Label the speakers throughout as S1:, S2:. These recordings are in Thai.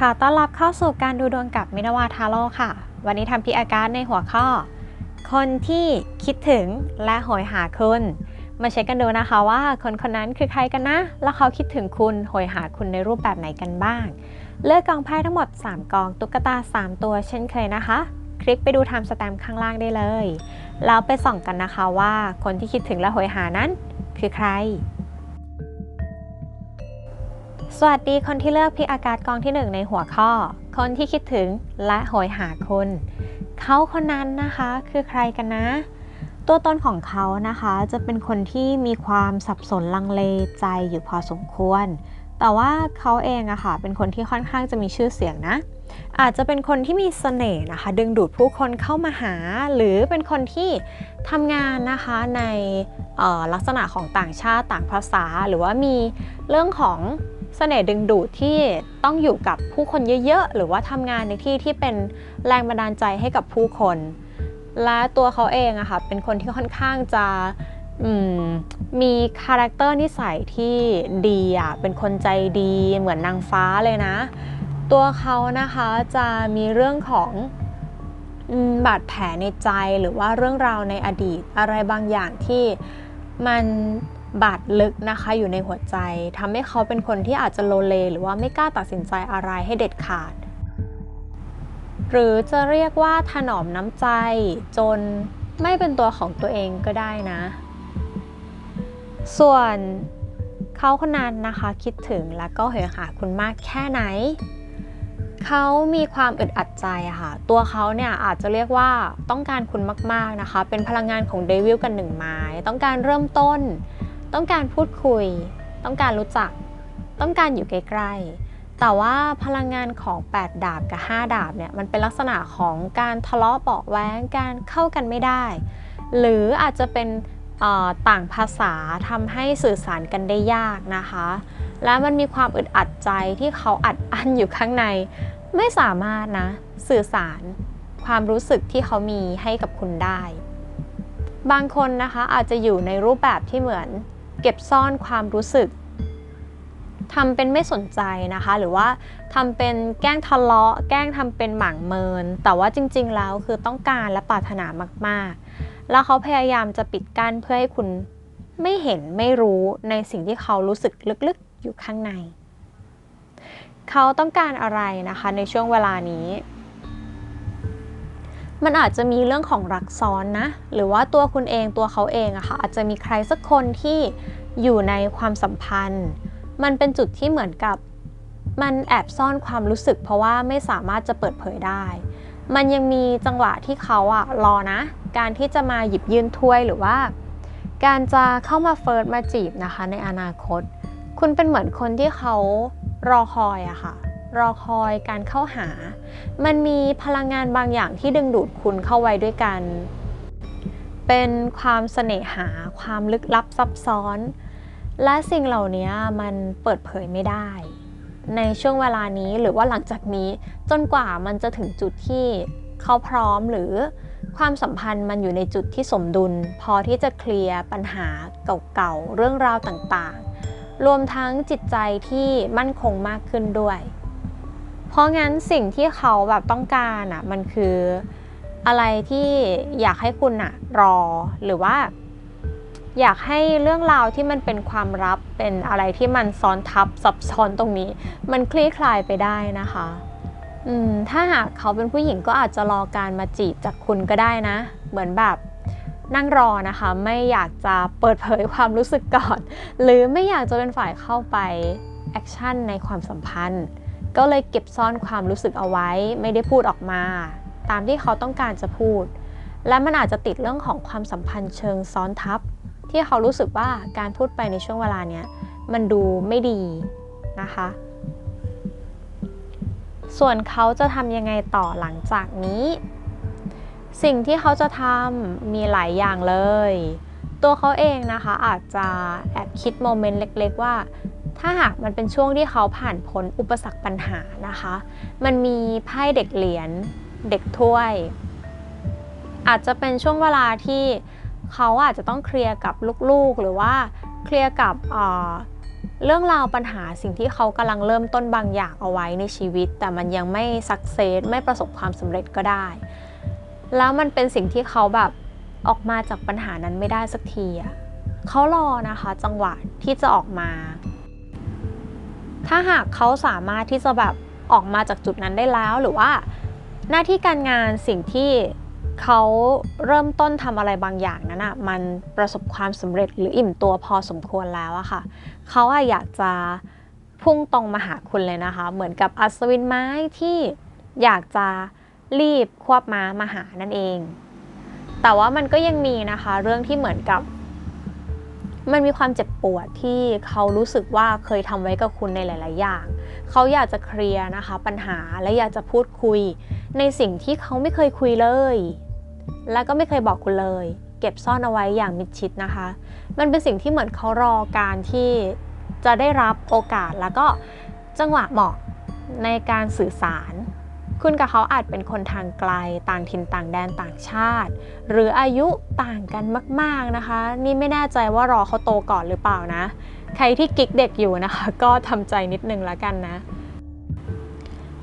S1: ขอต้อนรับเข้าสู่การดูดวงกับมินาวาทาโร่ค่ะ วันนี้ทำพิอาการในหัวข้อ คนที่คิดถึงและโหยหาคุณ มาเช็คกันดูนะคะว่าคนคนนั้นคือใครกันนะ แล้วเขาคิดถึงคุณโหยหาคุณในรูปแบบไหนกันบ้าง เลือกกองไพ่ทั้งหมด 3 กอง ตุ๊กตา 3 ตัวเช่นเคยนะคะ คลิกไปดูไทม์สแตมป์ข้างล่างได้เลย แล้วไปส่องกันนะคะว่า คนที่คิดถึงและโหยหานั้นคือใคร สวัสดีคนที่เลือกพิกอากาศกองที่ 1 ในหัวข้อ คนที่คิดถึงและโหยหาคุณ เขาคนนั้นนะคะคือใครกันนะ ตัวตนของเขานะคะจะเป็นคนที่มีความสับสนลังเลใจอยู่พอสมควร แต่ว่าเขาเองอะค่ะเป็นคนที่ค่อนข้างจะมีชื่อเสียงนะ อาจจะเป็นคนที่มีเสน่ห์นะคะ ดึงดูดผู้คนเข้ามาหา หรือเป็นคนที่ทำงานนะคะในออลักษณะของต่างชาติต่างภาษา หรือว่ามีเรื่องของ เสน่ห์ดึงดูดที่ต้องอยู่กับผู้คนเยอะๆ หรือว่าทำงานในที่ที่เป็นแรงบันดาลใจให้กับผู้คน และตัวเขาเองอะค่ะเป็นคนที่ค่อนข้างจะมมีคาแรคเตอร์นิสัยที่ดีอะเป็นคนใจดีเหมือนนางฟ้าเลยนะ ตัวเขานะคะจะมีเรื่องของอบาดแผลในใจหรือว่าเรื่องราวในอดีตอะไรบางอย่างที่มัน บาดลึกนะคะอยู่ในหัวใจทำให้เขาเป็นคนที่อาจจะโลเล หรือว่าไม่กล้าตัดสินใจอะไรให้เด็ดขาด หรือจะเรียกว่าถนอมน้ำใจ จนไม่เป็นตัวของตัวเองก็ได้นะ ส่วนเขาคนนั้นนะคะคิดถึงแล้วก็เหยหาคุณมากแค่ไหน เขามีความอึดอัดใจค่ะ ตัวเขาเนี่ยอาจจะเรียกว่าต้องการคุณมากๆนะคะ เป็นพลังงานของเดวิลกันหนึ่งไม้ ต้องการเริ่มต้น ต้องการพูดคุย ต้องการรู้จัก ต้องการอยู่ใกล้ๆ แต่ว่าพลังงานของ 8 ดาบกับ 5 ดาบเนี่ยมันเป็นลักษณะของการทะเลาะเบาแว้งการเข้ากันไม่ได้ หรืออาจจะเป็นต่างภาษาทำให้สื่อสารกันได้ยากนะคะ และมันมีความอึดอัดใจที่เขาอัดอั้นอยู่ข้างใน ไม่สามารถนะ สื่อสารความรู้สึกที่เขามีให้กับคุณได้ บางคนนะคะอาจจะอยู่ในรูปแบบที่เหมือน เก็บซ่อนความรู้สึกทำเป็นไม่สนใจนะคะ หรือว่าทำเป็นแกล้งทะเลาะ แกล้งทำเป็นหมางเมิน แต่ว่าจริง ๆ แล้วคือต้องการและปรารถนามาก ๆ แล้วเขาพยายามจะปิดกั้นเพื่อให้คุณไม่เห็นไม่รู้ในสิ่งที่เขารู้สึกลึกๆ อยู่ข้างใน เขาต้องการอะไรนะคะในช่วงเวลานี้ มันอาจจะมีเรื่องของรักซ้อนนะ หรือว่าตัวคุณเองตัวเขาเองอะค่ะอาจจะมีใครสักคนที่ อยู่ในความสัมพันธ์ มันเป็นจุดที่เหมือนกับมันแอบซ่อนความรู้สึก เพราะว่าไม่สามารถจะเปิดเผยได้ มันยังมีจังหวะที่เขาอะรอนะ การที่จะมาหยิบยื่นถ้วยหรือว่า การจะเข้ามาเฟิร์สมาจีบนะคะ ในอนาคต คุณเป็นเหมือนคนที่เขารอคอยอะค่ะ รอคอยการเข้าหา มันมีพลังงานบางอย่างที่ดึงดูดคุณเข้าไว้ด้วยกัน เป็นความเสน่หา ความลึกลับซับซ้อน และสิ่งเหล่านี้มันเปิดเผยไม่ได้ ในช่วงเวลานี้หรือว่าหลังจากนี้จนกว่ามันจะถึงจุดที่เขาพร้อมหรือความสัมพันธ์มันอยู่ในจุดที่สมดุล พอที่จะเคลียร์ปัญหาเก่าๆ เรื่องราวต่างๆ รวมทั้งจิตใจที่มั่นคงมากขึ้นด้วย เพราะงั้นสิ่งที่เขาแบบต้องการอะมันคืออะไรที่อยากให้คุณอะรอหรือว่า อยากให้เรื่องราวที่มันเป็นความลับเป็นอะไรที่มันซ้อนทับซับซ้อนตรงนี้ มันคลี่คลายไปได้นะคะอืมถ้าหากเขาเป็นผู้หญิงก็อาจจะรอการมาจีบจากคุณก็ได้นะ เหมือนแบบนั่งรอนะคะ ไม่อยากจะเปิดเผยความรู้สึกก่อน หรือไม่อยากจะเป็นฝ่ายเข้าไปแอคชั่นในความสัมพันธ์ ก็เลยเก็บซ่อนความรู้สึกเอาไว้ ไม่ได้พูดออกมา ตามที่เขาต้องการจะพูด และมันอาจจะติดเรื่องของความสัมพันธ์เชิงซ้อนทับ ที่เขารู้สึกว่าการพูดไปในช่วงเวลาเนี้ยมันดูไม่ดีนะคะ ส่วนเขาจะทำยังไงต่อหลังจากนี้ สิ่งที่เขาจะทำมีหลายอย่างเลย ตัวเขาเองนะคะอาจจะแอบคิดโมเมนต์เล็ก ๆ ว่าถ้าหากมันเป็นช่วงที่เขาผ่านพ้นอุปสรรคปัญหานะคะ มันมีไพ่เด็กเหรียญเด็กถ้วย อาจจะเป็นช่วงเวลาที่ เขาอาจจะต้องเคลียร์กับลูกๆ หรือว่าเคลียร์กับเรื่องราวปัญหาสิ่งที่เขากำลังเริ่มต้นบางอย่างเอาไว้ในชีวิต แต่มันยังไม่สักเซสไม่ประสบความสำเร็จก็ได้ แล้วมันเป็นสิ่งที่เขาแบบออกมาจากปัญหานั้นไม่ได้สักทีอะเขารอนะคะจังหวะที่จะออกมา ถ้าหากเขาสามารถที่จะแบบออกมาจากจุดนั้นได้แล้วหรือว่า หน้าที่การงานสิ่งที่ เขาเริ่มต้นทำอะไรบางอย่างนั้นอะมันประสบความสำเร็จหรืออิ่มตัวพอสมควรแล้วอะค่ะเขาอะอยากจะพุ่งตรงมาหาคุณเลยนะคะ เหมือนกับอัศวินไม้ที่อยากจะรีบควบม้ามาหานั่นเอง แต่ว่ามันก็ยังมีนะคะ เรื่องที่เหมือนกับ มันมีความเจ็บปวดที่เขารู้สึกว่าเคยทำไว้กับคุณในหลาย ๆ อย่าง เขาอยากจะเคลียร์นะคะ ปัญหาและอยากจะพูดคุยในสิ่งที่เขาไม่เคยคุยเลย และก็ไม่เคยบอกคุณเลย เก็บซ่อนเอาไว้อย่างมิดชิดนะคะ มันเป็นสิ่งที่เหมือนเขารอการที่จะได้รับโอกาสแล้วก็จังหวะเหมาะในการสื่อสาร คุณกับเขาอาจเป็นคนทางไกล ต่างถิ่นต่างแดนต่างชาติ หรืออายุต่างกันมาก ๆนะคะ นี่ไม่แน่ใจว่ารอเขาโตก่อนหรือเปล่านะ ใครที่กิ๊กเด็กอยู่นะคะ ก็ทำใจนิดนึงแล้วกันนะ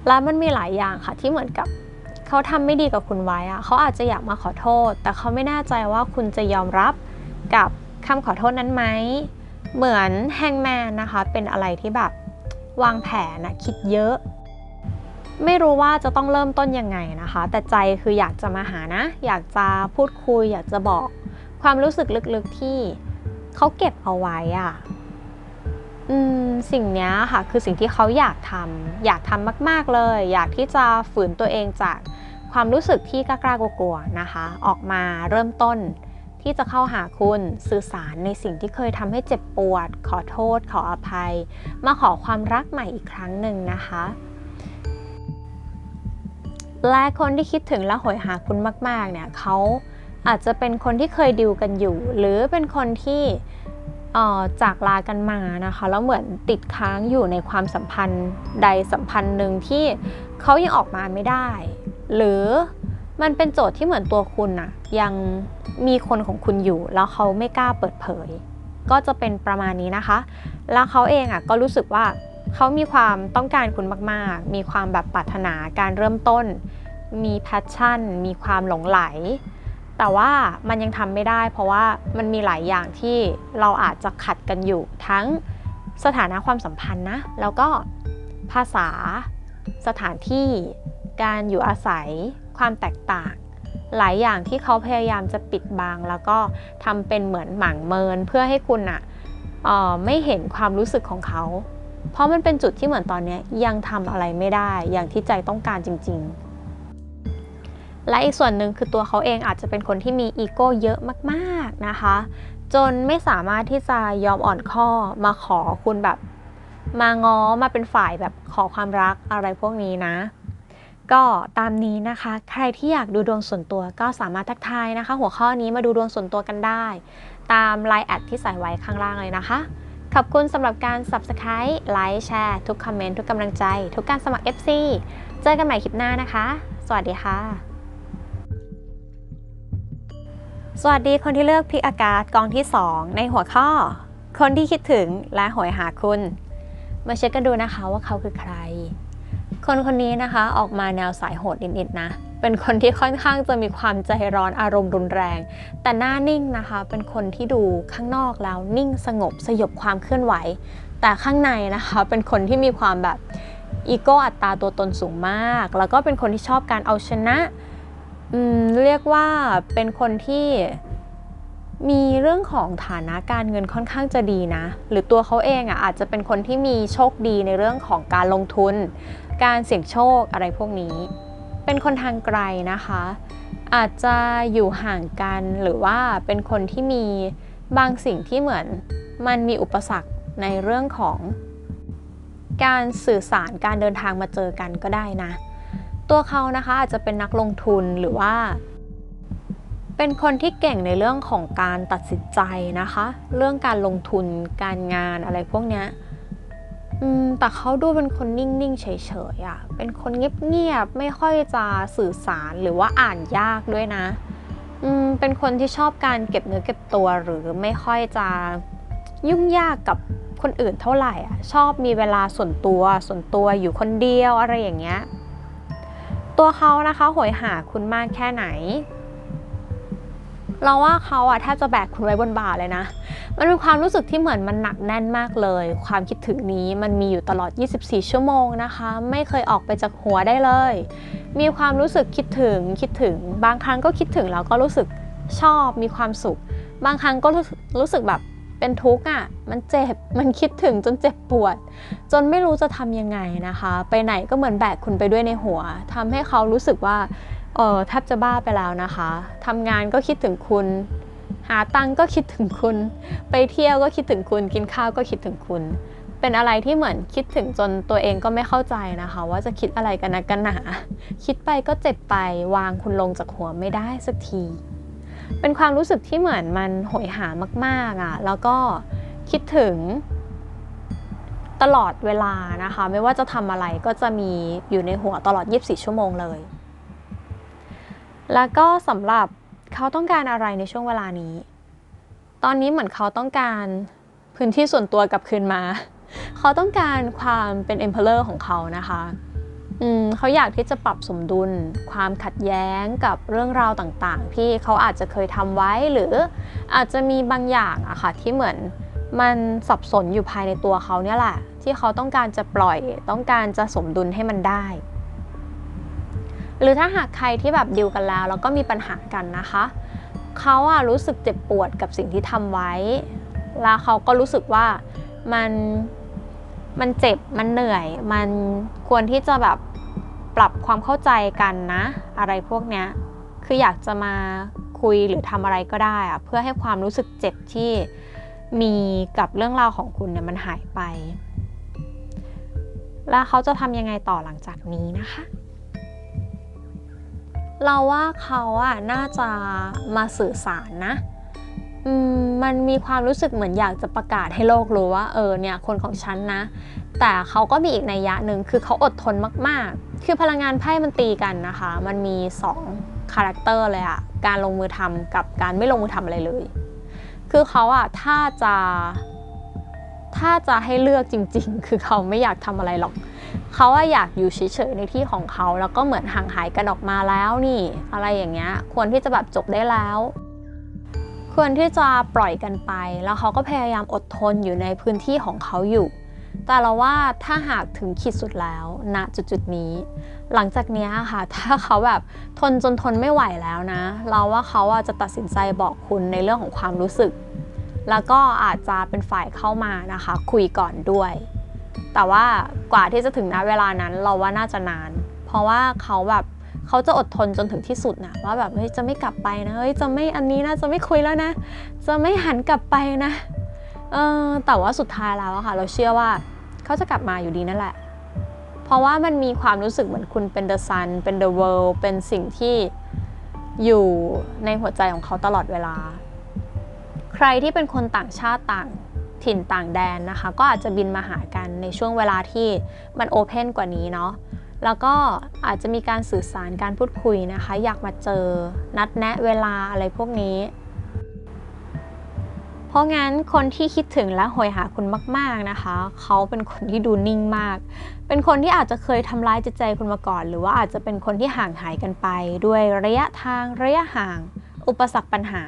S1: แล้วมันมีหลายอย่างค่ะที่เหมือนกับ เขาทำไม่ดีกับคุณไว้อะเขาอาจจะอยากมาขอโทษ แต่เขาไม่แน่ใจว่าคุณจะยอมรับกับคำขอโทษนั้นไหม เหมือนแฮงแมนนะคะ เป็นอะไรที่แบบวางแผนนะคิดเยอะ ไม่รู้ว่าจะต้องเริ่มต้นยังไงนะคะ แต่ใจคืออยากจะมาหานะ อยากจะพูดคุย อยากจะบอกความรู้สึกลึกๆที่เขาเก็บเอาไว้อะอืมสิ่งนี้ค่ะคือสิ่งที่เขาอยากทำอยากทำมาก ๆเลย อยากที่จะฝืนตัวเองจาก ความรู้สึกที่กล้ากลัวๆนะคะ ออกมาเริ่มต้นที่จะเข้าหาคุณสื่อสารในสิ่งที่เคยทำให้เจ็บปวด ขอโทษ ขออภัย มาขอความรักใหม่อีกครั้งหนึ่งนะคะและคนที่คิดถึงและโหยหาคุณมาก ๆ เนี่ยเขาอาจจะเป็นคนที่เคยดิวกันอยู่ หรือเป็นคนที่จากลากันมานะคะแล้วเหมือนติดค้างอยู่ในความสัมพันธ์ใดสัมพันธ์หนึ่งที่เขายังออกมาไม่ได้ หรือมันเป็นโจทย์ที่เหมือนตัวคุณนะยังมีคนของคุณอยู่ แล้วเขาไม่กล้าเปิดเผย ก็จะเป็นประมาณนี้นะคะ แล้วเขาเองอะก็รู้สึกว่าเขามีความต้องการคุณมาก ๆ มีความแบบปรารถนาการเริ่มต้น มีแพชชั่น มีความหลงไหล แต่ว่ามันยังทำไม่ได้ เพราะว่ามันมีหลายอย่างที่เราอาจจะขัดกันอยู่ ทั้งสถานะความสัมพันธ์นะ แล้วก็ภาษา สถานที่ การอยู่อาศัย ความแตกต่าง หลายอย่างที่เขาพยายามจะปิดบัง แล้วก็ทำเป็นเหมือนหมั่งเมินเพื่อให้คุณอะออไม่เห็นความรู้สึกของเขา เพราะมันเป็นจุดที่เหมือนตอนนี้ยยังทำอะไรไม่ได้อย่างที่ใจต้องการจริง ๆ และอีกส่วนหนึ่งคือตัวเขาเองอาจจะเป็นคนที่มีอีโก้เยอะมากๆนะคะ จนไม่สามารถที่จะยอมอ่อนข้อมาขอคุณแบบมาง้อมาเป็นฝ่ายแบบขอความรักอะไรพวกนี้นะ ก็ตามนี้นะคะ ใครที่อยากดูดวงส่วนตัวก็สามารถทักทายนะคะ หัวข้อนี้มาดูดวงส่วนตัวกันได้ ตามไลน์แอดที่ใส่ไว้ข้างล่างเลยนะคะ ขอบคุณสำหรับการ Subscribe ไลค์แชร์ทุกคอมเมนต์ทุกกำลังใจ ทุกการสมัคร FC เจอกันใหม่คลิปหน้านะคะ สวัสดีค่ะ สวัสดีคนที่เลือกพิกอากาศกองที่ 2 ในหัวข้อ คนที่คิดถึงและโหยหาคุณ มาเช็คกันดูนะคะว่าเขาคือใคร คนคนนี้นะคะออกมาแนวสายโหดนิดๆนะ เป็นคนที่ค่อนข้างจะมีความใจร้อนอารมณ์รุนแรง แต่หน้านิ่งนะคะ เป็นคนที่ดูข้างนอกแล้วนิ่งสงบสยบความเคลื่อนไหว แต่ข้างในนะคะเป็นคนที่มีความแบบอีโก้อัตราตัวตนสูงมาก แล้วก็เป็นคนที่ชอบการเอาชนะอืมเรียกว่าเป็นคนที่มีเรื่องของฐานะการเงินค่อนข้างจะดีนะ หรือตัวเขาเองอะอาจจะเป็นคนที่มีโชคดีในเรื่องของการลงทุน การเสี่ยงโชคอะไรพวกนี้ เป็นคนทางไกลนะคะ อาจจะอยู่ห่างกันหรือว่าเป็นคนที่มีบางสิ่งที่เหมือนมันมีอุปสรรคในเรื่องของการสื่อสารการเดินทางมาเจอกันก็ได้นะ ตัวเขานะคะอาจจะเป็นนักลงทุนหรือว่า เป็นคนที่เก่งในเรื่องของการตัดสินใจนะคะ เรื่องการลงทุนการงานอะไรพวกเนี้ย อืมแต่เขาดูเป็นคนนิ่ง ๆ เฉย ๆอะ่ะ เป็นคนเงียบ ๆ ไม่ค่อยจะสื่อสารหรือว่าอ่านยากด้วยนะ อืม เป็นคนที่ชอบการเก็บเนื้อเก็บตัวหรือไม่ค่อยจะยุ่งยากกับคนอื่นเท่าไหร่อะ ชอบมีเวลาส่วนตัวส่วนตัวอยู่คนเดียวอะไรอย่างเงี้ย ตัวเขานะคะโหยหาคุณมากแค่ไหน เราว่าเขาอะแทบจะแบกคุณไว้บนบ่าเลยนะ มันเป็นความรู้สึกที่เหมือนมันหนักแน่นมากเลย ความคิดถึงนี้มันมีอยู่ตลอด 24 ชั่วโมงนะคะ ไม่เคยออกไปจากหัวได้เลย มีความรู้สึกคิดถึงคิดถึง บางครั้งก็คิดถึงแล้วก็รู้สึกชอบมีความสุข บางครั้งก็รู้สึกแบบเป็นทุกข์อะ มันเจ็บ มันคิดถึงจนเจ็บปวด จนไม่รู้จะทำยังไงนะคะ ไปไหนก็เหมือนแบกคุณไปด้วยในหัวทำให้เขารู้สึกว่า เออแทบจะบ้าไปแล้วนะคะทำงานก็คิดถึงคุณ หาตังค์ก็คิดถึงคุณ ไปเที่ยวก็คิดถึงคุณ กินข้าวก็คิดถึงคุณ เป็นอะไรที่เหมือนคิดถึงจนตัวเองก็ไม่เข้าใจนะคะ ว่าจะคิดอะไรกันนะกันหนา คิดไปก็เจ็บไปวางคุณลงจากหัวไม่ได้สักที เป็นความรู้สึกที่เหมือนมันโหยหามากๆอะ แล้วก็คิดถึงตลอดเวลานะคะ ไม่ว่าจะทำอะไรก็จะมีอยู่ในหัวตลอด 24 ชั่วโมงเลย แล้วก็สำหรับเขาต้องการอะไรในช่วงเวลานี้ ตอนนี้เหมือนเขาต้องการพื้นที่ส่วนตัวกลับคืนมา เขาต้องการความเป็น emperor ของเขานะคะอืมเขาอยากที่จะปรับสมดุล ความขัดแย้งกับเรื่องราวต่างๆ ที่เขาอาจจะเคยทำไว้หรืออาจจะมีบางอย่างอะค่ะที่เหมือนมันสับสนอยู่ภายในตัวเขาเนี่ยแหละ ที่เขาต้องการจะปล่อย ต้องการจะสมดุลให้มันได้ หรือถ้าหากใครที่แบบดิวกันแล้ว แล้วก็มีปัญหากันนะคะ เขาอะรู้สึกเจ็บปวดกับสิ่งที่ทำไว้ แล้วเขาก็รู้สึกว่ามันมันเจ็บมันเหนื่อย มันควรที่จะแบบปรับความเข้าใจกันนะ อะไรพวกเนี้ยคืออยากจะมาคุยหรือทำอะไรก็ได้อะเพื่อให้ความรู้สึกเจ็บที่มีกับเรื่องราวของคุณเนี่ยมันหายไป แล้วเขาจะทำยังไงต่อหลังจากนี้นะคะ เราว่าเขาอะน่าจะมาสื่อสารนะมมันมีความรู้สึกเหมือนอยากจะประกาศให้โลกรู้ว่าเออเนี่ยคนของฉันนะ แต่เขาก็มีอีกนัยยะหนึ่งคือเขาอดทนมากๆ คือพลังงานไพ่มันตีกันนะคะ มันมี2คาแรคเตอร์เลยอะการลงมือทำกับการไม่ลงมือทำอะไรเลย คือเขาอะถ้าจะถ้าจะให้เลือกจริง ๆ คือเขาไม่อยากทำอะไรหรอก เขาอะอยากอยู่เฉยๆในที่ของเขา แล้วก็เหมือนห่างหายกันออกมาแล้วนี่ อะไรอย่างเงี้ย ควรที่จะแบบจบได้แล้ว ควรที่จะปล่อยกันไป แล้วเขาก็พยายามอดทนอยู่ในพื้นที่ของเขาอยู่ แต่เราว่าถ้าหากถึงขีดสุดแล้วณจุดๆนี้ หลังจากนี้ค่ะ ถ้าเขาแบบทนจนทนไม่ไหวแล้วนะ เราว่าเขาจะตัดสินใจบอกคุณในเรื่องของความรู้สึก แล้วก็อาจจะเป็นฝ่ายเข้ามานะคะ คุยก่อนด้วย แต่ว่ากว่าที่จะถึงณเวลานั้นเราว่าน่าจะนาน เพราะว่าเขาแบบเขาจะอดทนจนถึงที่สุดนะว่าแบบเฮ้ยจะไม่กลับไปนะเฮ้ยจะไม่อันนี้นะจะไม่คุยแล้วนะ จะไม่หันกลับไปนะเออแต่ว่าสุดท้ายแล้วอะค่ะ เราเชื่อว่าเขาจะกลับมาอยู่ดีนั่นแหละ เพราะว่ามันมีความรู้สึกเหมือนคุณเป็น the sun เป็น the world เป็นสิ่งที่อยู่ในหัวใจของเขาตลอดเวลา ใครที่เป็นคนต่างชาติต่าง ถิ่นต่างแดนนะคะ ก็อาจจะบินมาหากันในช่วงเวลาที่มันโอเพนกว่านี้เนาะแล้วก็อาจจะมีการสื่อสารการพูดคุยนะคะ อยากมาเจอนัดแนะเวลาอะไรพวกนี้ เพราะงั้นคนที่คิดถึงและโหยหาคุณมาก ๆนะคะ เขาเป็นคนที่ดูนิ่งมาก เป็นคนที่อาจจะเคยทำร้ายจิตใจคุณมาก่อน หรือว่าอาจจะเป็นคนที่ห่างหายกันไป ด้วยระยะทางระยะห่าง อุปสรรคปัญหา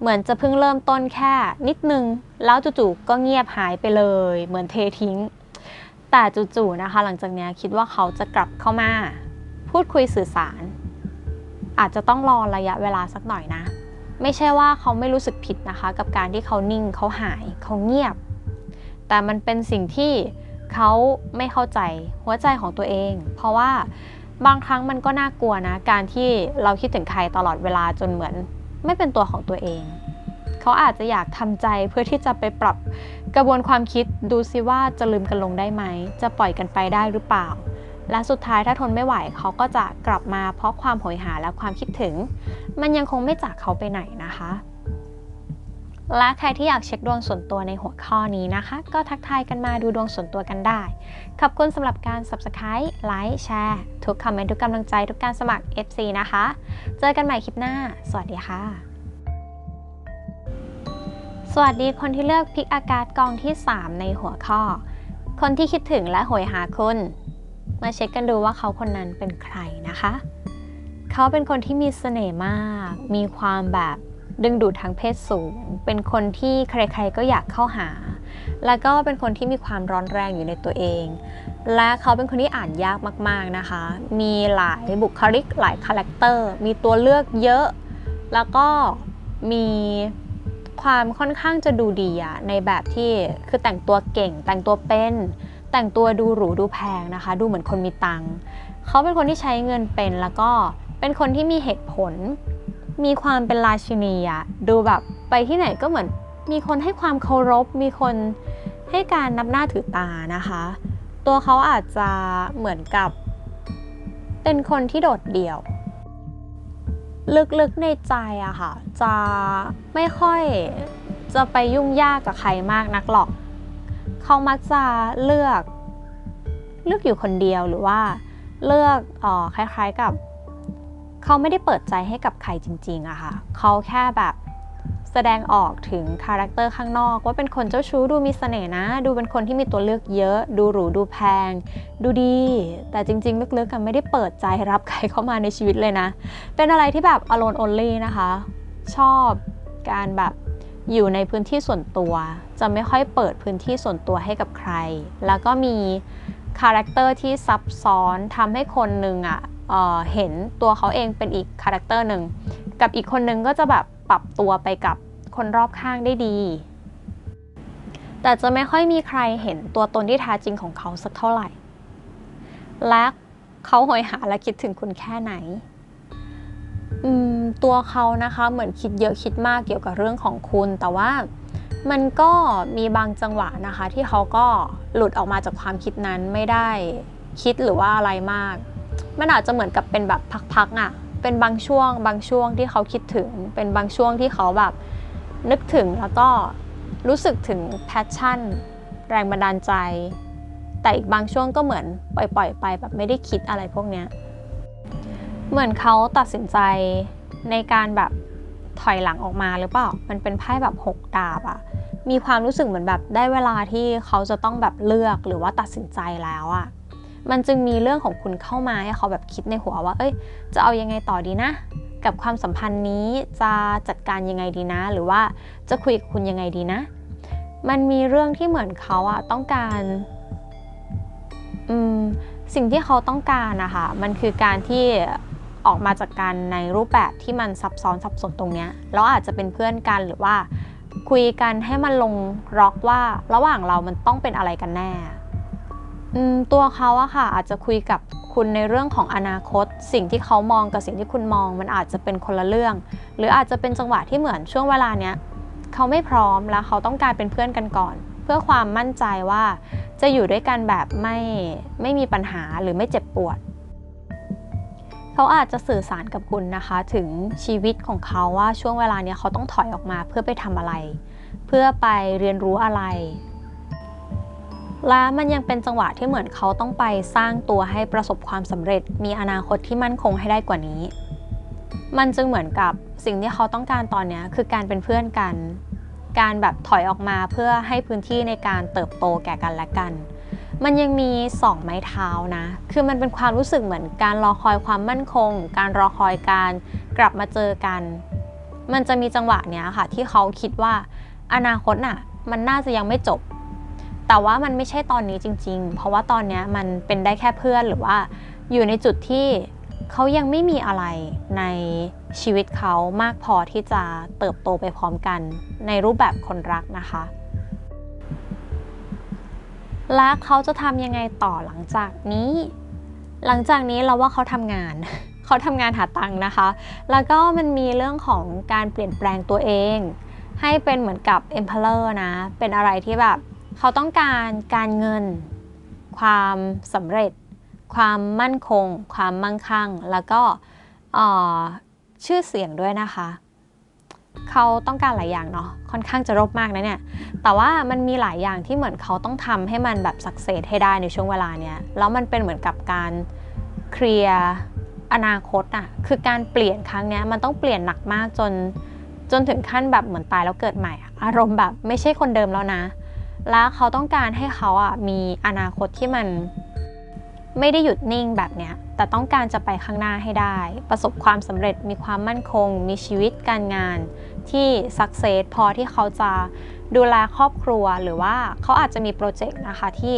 S1: เหมือนจะเพิ่งเริ่มต้นแค่นิดนึง แล้วจู่ๆก็เงียบหายไปเลย เหมือนเททิ้ง แต่จู่ๆนะคะ หลังจากนี้คิดว่าเขาจะกลับเข้ามา พูดคุยสื่อสาร อาจจะต้องรอระยะเวลาสักหน่อยนะ ไม่ใช่ว่าเขาไม่รู้สึกผิดนะคะ กับการที่เขานิ่งเขาหายเขาเงียบ แต่มันเป็นสิ่งที่เขาไม่เข้าใจหัวใจของตัวเอง เพราะว่าบางครั้งมันก็น่ากลัวนะ การที่เราคิดถึงใครตลอดเวลาจนเหมือน ไม่เป็นตัวของตัวเอง เขาอาจจะอยากทำใจเพื่อที่จะไปปรับกระบวนความคิดดูซิว่าจะลืมกันลงได้ไหม จะปล่อยกันไปได้หรือเปล่า และสุดท้ายถ้าทนไม่ไหวเขาก็จะกลับมาเพราะความโหยหาและความคิดถึง มันยังคงไม่จากเขาไปไหนนะคะ และใครที่อยากเช็คดวงส่วนตัวในหัวข้อนี้นะคะ ก็ทักทายกันมาดูดวงส่วนตัวกันได้ ขอบคุณสำหรับการ Subscribe ไลค์แชร์ทุกคอมเมนต์ทุกกำลังใจทุกการสมัคร FC นะคะ เจอกันใหม่คลิปหน้า สวัสดีค่ะ สวัสดีคนที่เลือกพิกอากาศกองที่ 3 ในหัวข้อ คนที่คิดถึงและโหยหาคุณ มาเช็คกันดูว่าเขาคนนั้นเป็นใครนะคะ เขาเป็นคนที่มีเสน่ห์มาก มีความแบบ ดึงดูดทางเพศสูง เป็นคนที่ใครๆก็อยากเข้าหา แล้วก็เป็นคนที่มีความร้อนแรงอยู่ในตัวเอง และเขาเป็นคนที่อ่านยากมากๆนะคะ มีหลายบุคลิกหลายคาแรคเตอร์ มีตัวเลือกเยอะ แล้วก็มีความค่อนข้างจะดูดีอะในแบบที่คือแต่งตัวเก่ง แต่งตัวเป็น แต่งตัวดูหรูดูแพงนะคะ ดูเหมือนคนมีตังค์เขาเป็นคนที่ใช้เงินเป็นแล้วก็เป็นคนที่มีเหตุผล มีความเป็นราชินีอะดูแบบไปที่ไหนก็เหมือนมีคนให้ความเคารพ มีคนให้การนับหน้าถือตานะคะ ตัวเขาอาจจะเหมือนกับเป็นคนที่โดดเดี่ยว ลึกๆในใจอะค่ะ จะไม่ค่อยจะไปยุ่งยากกับใครมากนักหรอก เขามักจะเลือก เลือกอยู่คนเดียวหรือว่าเลือกออคล้าย ๆกับ เขาไม่ได้เปิดใจให้กับใครจริงๆอะค่ะ เขาแค่แบบแสดงออกถึงคาแรคเตอร์ข้างนอก ว่าเป็นคนเจ้าชู้ดูมีเสน่ห์นะ ดูเป็นคนที่มีตัวเลือกเยอะ ดูหรูดูแพง ดูดี แต่จริง ๆ ลึกๆกันไม่ได้เปิดใจรับใครเข้ามาในชีวิตเลยนะ เป็นอะไรที่แบบ alone only นะคะ ชอบการแบบอยู่ในพื้นที่ส่วนตัว จะไม่ค่อยเปิดพื้นที่ส่วนตัวให้กับใคร แล้วก็มีคาแรคเตอร์ที่ซับซ้อนทำให้คนหนึ่งอะ่ะ เห็นตัวเขาเองเป็นอีกคาแรคเตอร์หนึ่งกับอีกคนนึงก็จะแบบปรับตัวไปกับคนรอบข้างได้ดี แต่จะไม่ค่อยมีใครเห็นตัวตนที่แท้จริงของเขาสักเท่าไหร่ และเขาโหยหาและคิดถึงคุณแค่ไหนอืมตัวเขานะคะเหมือนคิดเยอะคิดมากเกี่ยวกับเรื่องของคุณ แต่ว่ามันก็มีบางจังหวะนะคะ ที่เขาก็หลุดออกมาจากความคิดนั้นไม่ได้คิดหรือว่าอะไรมาก มันอาจจะเหมือนกับเป็นแบบพักๆอะ่ะ เป็นบางช่วง บางช่วงที่เขาคิดถึง เป็นบางช่วงที่เขาแบบนึกถึงแล้วก็รู้สึกถึงแพชชั่น แรงบันดาลใจ แต่อีกบางช่วงก็เหมือนปล่อยๆไปแบบไม่ได้คิดอะไรพวกเนี้ย เหมือนเขาตัดสินใจในการแบบถอยหลังออกมาหรือเปล่า มันเป็นไพ่แบบหกดาบอะมีความรู้สึกเหมือนแบบได้เวลาที่เขาจะต้องแบบเลือกหรือว่าตัดสินใจแล้วอะ มันจึงมีเรื่องของคุณเข้ามาให้เขาแบบคิดในหัวว่า เอ้ย จะเอายังไงต่อดีนะ กับความสัมพันธ์นี้จะจัดการยังไงดีนะ หรือว่าจะคุยกับคุณยังไงดีนะ มันมีเรื่องที่เหมือนเขาอะต้องการอืมสิ่งที่เขาต้องการนะคะมันคือการที่ออกมาจากการในรูปแบบที่มันซับซ้อนซับสนตรงเนี้ยแล้วอาจจะเป็นเพื่อนกันหรือว่าคุยกันให้มันลงร็อกว่าระหว่างเรามันต้องเป็นอะไรกันแน่ ตัวเขาอะค่ะอาจจะคุยกับคุณในเรื่องของอนาคต สิ่งที่เขามองกับสิ่งที่คุณมอง มันอาจจะเป็นคนละเรื่อง หรืออาจจะเป็นจังหวะที่เหมือนช่วงเวลาเนี้ยเขาไม่พร้อมแล้วเขาต้องการเป็นเพื่อนกันก่อน เพื่อความมั่นใจว่าจะอยู่ด้วยกันแบบไม่ไม่มีปัญหาหรือไม่เจ็บปวด เขาอาจจะสื่อสารกับคุณนะคะ ถึงชีวิตของเขาว่าช่วงเวลาเนี้ยเขาต้องถอยออกมาเพื่อไปทำอะไร เพื่อไปเรียนรู้อะไร และมันยังเป็นจังหวะที่เหมือนเขาต้องไปสร้างตัวให้ประสบความสำเร็จ มีอนาคตที่มั่นคงให้ได้กว่านี้ มันจึงเหมือนกับสิ่งที่เขาต้องการตอนนี้คือการเป็นเพื่อนกัน การแบบถอยออกมาเพื่อให้พื้นที่ในการเติบโตแก่กันและกัน มันยังมีสองไม้เท้านะ คือมันเป็นความรู้สึกเหมือนการรอคอยความมั่นคง การรอคอยการกลับมาเจอกัน มันจะมีจังหวะเนี้ยค่ะที่เขาคิดว่าอนาคตน่ะมันน่าจะยังไม่จบ แต่ว่ามันไม่ใช่ตอนนี้จริง ๆ เพราะว่าตอนนี้มันเป็นได้แค่เพื่อนหรือว่า อยู่ในจุดที่เขายังไม่มีอะไรในชีวิตเขามากพอที่จะเติบโตไปพร้อมกัน ในรูปแบบคนรักนะคะ และเขาจะทำยังไงต่อหลังจากนี้ หลังจากนี้เราว่าเขาทำงาน เขาทำงานหาตังค์นะคะ แล้วก็มันมีเรื่องของการเปลี่ยนแปลงตัวเอง ให้เป็นเหมือนกับ Emperor นะ เป็นอะไรที่แบบ เขาต้องการการเงิน ความสำเร็จ ความมั่นคง ความมั่งคั่ง แล้วก็ชื่อเสียงด้วยนะคะ เขาต้องการหลายอย่างเนาะค่อนข้างจะรบมากนะเนี่ย แต่ว่ามันมีหลายอย่างที่เหมือนเขาต้องทำให้มันแบบสักเซสให้ได้ในช่วงเวลาเนี้ยแล้วมันเป็นเหมือนกับการเคลียร์อนาคตอะคือการเปลี่ยนครั้งเนี้ยมันต้องเปลี่ยนหนักมากจนจนถึงขั้นแบบเหมือนตายแล้วเกิดใหม่ อารมณ์แบบไม่ใช่คนเดิมแล้วนะ และเขาต้องการให้เขาอะมีอนาคตที่มันไม่ได้หยุดนิ่งแบบเนี้ย แต่ต้องการจะไปข้างหน้าให้ได้ ประสบความสำเร็จ มีความมั่นคง มีชีวิตการงานที่สักเซสพอที่เขาจะดูแลครอบครัว หรือว่าเขาอาจจะมีโปรเจกต์นะคะที่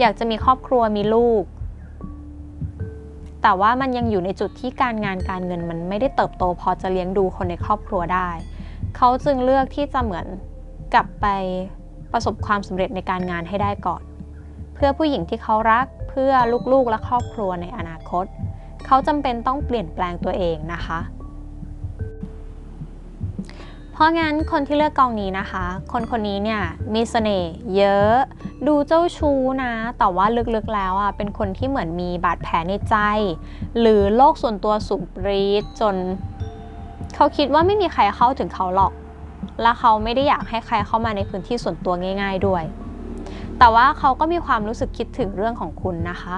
S1: อยากจะมีครอบครัว มีลูก แต่ว่ามันยังอยู่ในจุดที่การงานการเงินมันไม่ได้เติบโต พอจะเลี้ยงดูคนในครอบครัวได้ เขาจึงเลือกที่จะเหมือนกลับไป ประสบความสำเร็จในการงานให้ได้ก่อน เพื่อผู้หญิงที่เขารักเพื่อลูกๆและครอบครัวในอนาคต เขาจำเป็นต้องเปลี่ยนแปลงตัวเองนะคะ เพราะงั้นคนที่เลือกกองนี้นะคะ คนคนนี้เนี่ยมีเสน่ห์เยอะ ดูเจ้าชู้นะ แต่ว่าลึกๆแล้วอะเป็นคนที่เหมือนมีบาดแผลในใจ หรือโลกส่วนตัวสูงปรีดจน เขาคิดว่าไม่มีใครเข้าถึงเขาหรอก และเขาไม่ได้อยากให้ใครเข้ามาในพื้นที่ส่วนตัวง่าย ๆด้วย แต่ว่าเขาก็มีความรู้สึกคิดถึงเรื่องของคุณนะคะ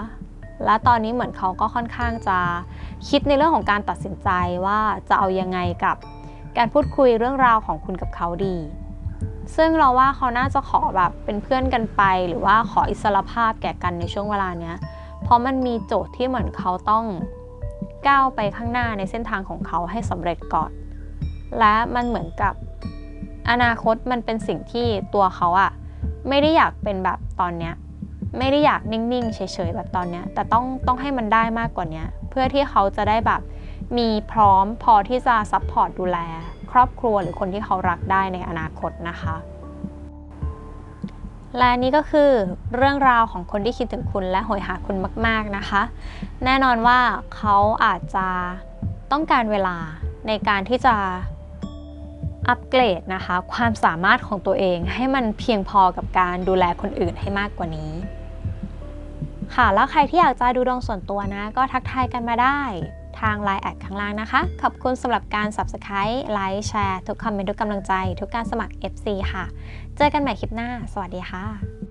S1: และตอนนี้เหมือนเขาก็ค่อนข้างจะคิดในเรื่องของการตัดสินใจว่าจะเอายังไงกับการพูดคุยเรื่องราวของคุณกับเขาดี ซึ่งเราว่าเขาน่าจะขอแบบเป็นเพื่อนกันไป หรือว่าขออิสรภาพแก่กันในช่วงเวลาเนี้ย เพราะมันมีโจทย์ที่เหมือนเขาต้องก้าวไปข้างหน้าในเส้นทางของเขาให้สำเร็จก่อน และมันเหมือนกับ อนาคตมันเป็นสิ่งที่ตัวเขาอะไม่ได้อยากเป็นแบบตอนเนี้ยไม่ได้อยากนิ่ง ๆ เฉย ๆ แบบตอนเนี้ยแต่ต้องต้องให้มันได้มากกว่านี้เพื่อที่เขาจะได้แบบมีพร้อมพอที่จะซัพพอร์ตดูแล ครอบครัวหรือคนที่เขารักได้ในอนาคตนะคะ และนี่ก็คือเรื่องราวของคนที่คิดถึงคุณและโหยหาคุณมาก ๆนะคะ แน่นอนว่าเขาอาจจะต้องการเวลาในการที่จะ อัปเกรดนะคะ ความสามารถของตัวเองให้มันเพียงพอกับการดูแลคนอื่นให้มากกว่านี้ ค่ะแล้วใครที่อยากจะดูดวงส่วนตัวนะ ก็ทักทายกันมาได้ทาง Line แอดข้างล่างนะคะ ขอบคุณสำหรับการ Subscribe ไลค์แชร์ทุกคอมเมนต์ทุกกำลังใจ ทุกการสมัคร FC ค่ะ เจอกันใหม่คลิปหน้า สวัสดีค่ะ